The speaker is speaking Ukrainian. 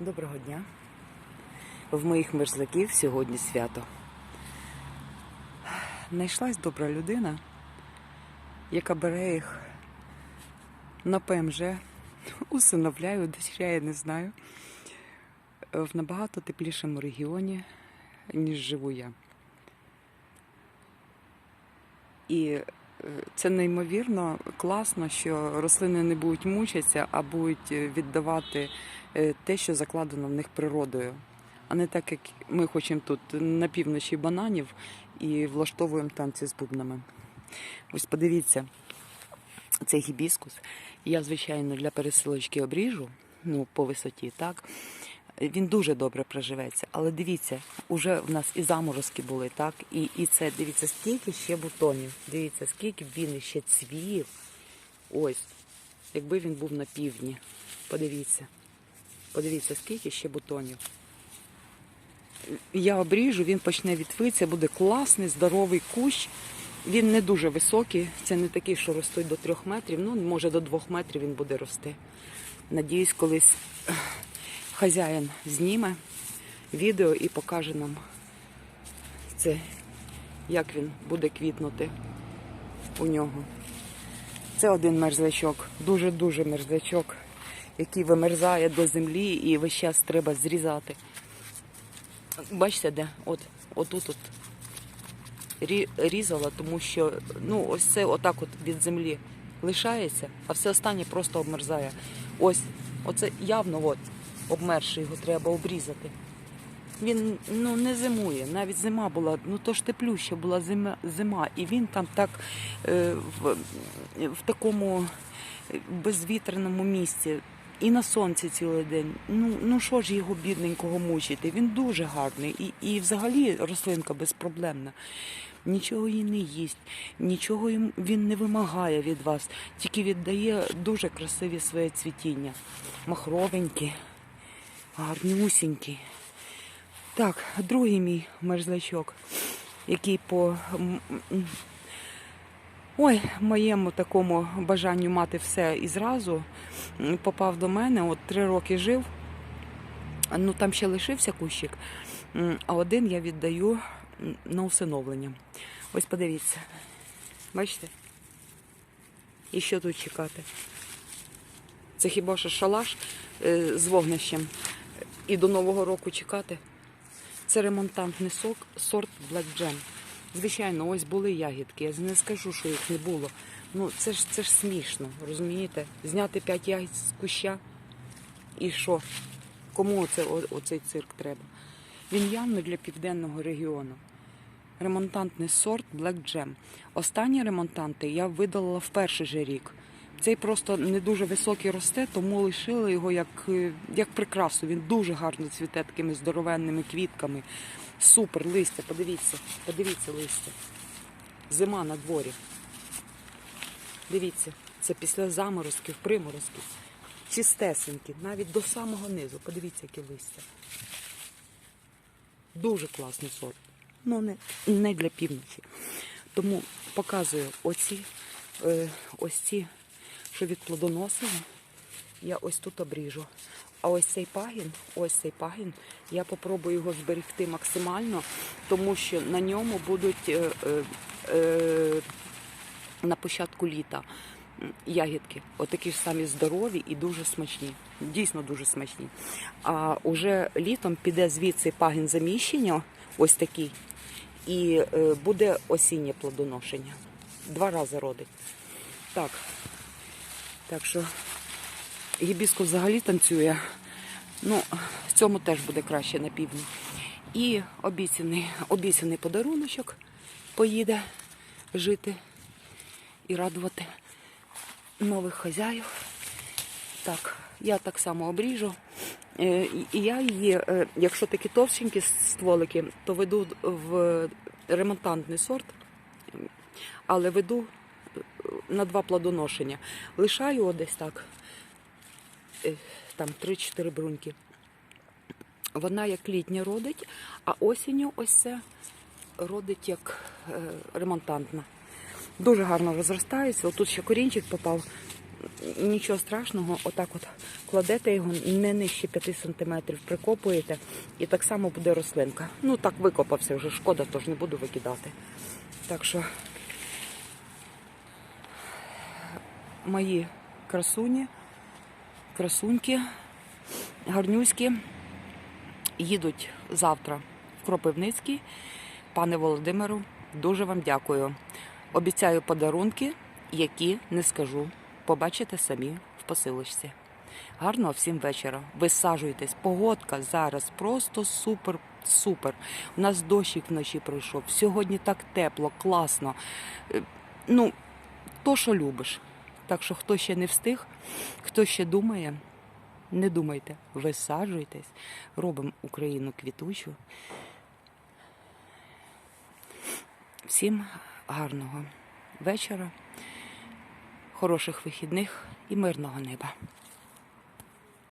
Доброго дня. В моїх мерзляків сьогодні свято. Знайшлась добра людина, яка бере їх на ПМЖ, усиновляє, удочеряє, не знаю, в набагато теплішому регіоні, ніж живу я. І це неймовірно класно, що рослини не будуть мучитися, а будуть е, віддавати е, те, що закладено в них природою. А не так, як ми хочемо тут на півночі бананів і влаштовуємо танці з бубнами. Ось подивіться, цей гібіскус. Я, звичайно, для пересилочки обріжу, ну, по висоті, так. Він дуже добре приживеться. Але дивіться, уже в нас і заморозки були, так? І, і це, дивіться, скільки ще бутонів. Дивіться, скільки він ще цвів. Ось, якби він був на півдні. Подивіться. Подивіться, скільки ще бутонів. Я обріжу, він почне відвитися, буде класний, здоровий кущ. Він не дуже високий, це не такий, що ростуть до трьох метрів. Ну, може, до двох метрів він буде рости. Надіюсь, колись хазяїн зніме відео і покаже нам це, як він буде квітнути у нього. Це один мерзлячок, дуже-дуже мерзлячок, який вимерзає до землі і весь час треба зрізати. Бачите, де? От, отут от різала, тому що ну, ось це отак от від землі лишається, а все останнє просто обмерзає. Ось, оце явно от, обмерши його треба обрізати. Він ну, не зимує, навіть зима була, ну то ж теплюща була зима, зима і він там так е, в, в такому безвітряному місці. І на сонці цілий день. Ну ну що ж його бідненького мучити? Він дуже гарний. І, і взагалі рослинка безпроблемна. Нічого їй не їсть, нічого їм він не вимагає від вас, тільки віддає дуже красиві своє цвітіння. Махровенькі, гарнюсінькі. Так, другий мій мерзлячок, який по ой, моєму такому бажанню мати все і зразу попав до мене. От три роки жив. Ну там ще лишився кущик, а один я віддаю на усиновлення. Ось подивіться. Бачите? І що тут чекати? Це хіба що шалаш е, з вогнищем. І до Нового року чекати. Це ремонтантний сок, сорт Black Jam. Звичайно, ось були ягідки. Я не скажу, що їх не було. Ну це ж це ж смішно, розумієте? Зняти 5 ягід з куща і що? Кому оце, оцей цирк треба? Він явно для південного регіону. Ремонтантний сорт Black Jam. Останні ремонтанти я видалила в перший же рік. Цей просто не дуже високий росте, тому лишили його як, е, як прикрасу. Він дуже гарно цвіте такими здоровенними квітками. Супер, листя, подивіться, подивіться листя. Зима на дворі. Дивіться, це після заморозків, приморозків. Чистесенькі, навіть до самого низу. Подивіться, яке листя. Дуже класний сорт. Ну, не, не для півночі. Тому показую оці, е, ось ці, що від плодоносини, я ось тут обріжу. А ось цей пагін, ось цей пагін, я попробую його зберегти максимально, тому що на ньому будуть е, е, е, на початку літа ягідки. Отакі ж самі здорові і дуже смачні. Дійсно дуже смачні. А уже літом піде звідси пагін заміщення, ось такий, і е, буде осіннє плодоношення. Два рази родить. Так. Так що гібіско взагалі танцює. Ну, в цьому теж буде краще на півдні. І обіцяний, обіцяний подаруночок поїде жити і радувати нових хазяїв. Так, я так само обріжу. Е, і- я її, е, якщо такі товщенькі стволики, то веду в ремонтантний сорт, але веду на два плодоношення. Лишаю десь так, е, там 3-4 бруньки. Вона як літня родить, а осінню ось це родить як е, ремонтантна. Дуже гарно розростається. Отут ще корінчик попав. нічого страшного, отак от кладете його не нижче 5 сантиметрів, прикопуєте, і так само буде рослинка. Ну так викопався вже, шкода, тож не буду викидати. Так що мої красуні, красуньки, гарнюські їдуть завтра в Кропивницький. Пане Володимиру, дуже вам дякую. Обіцяю подарунки, які не скажу. Побачите самі в посилочці. Гарного всім вечора. Висаджуйтесь. Погодка зараз просто супер, супер. У нас дощик вночі пройшов. Сьогодні так тепло, класно. Е, Ну, то, що любиш. Так що, хто ще не встиг, хто ще думає, не думайте, висаджуйтесь, робимо Україну квітучу. Всім гарного вечора, хороших вихідних і мирного неба.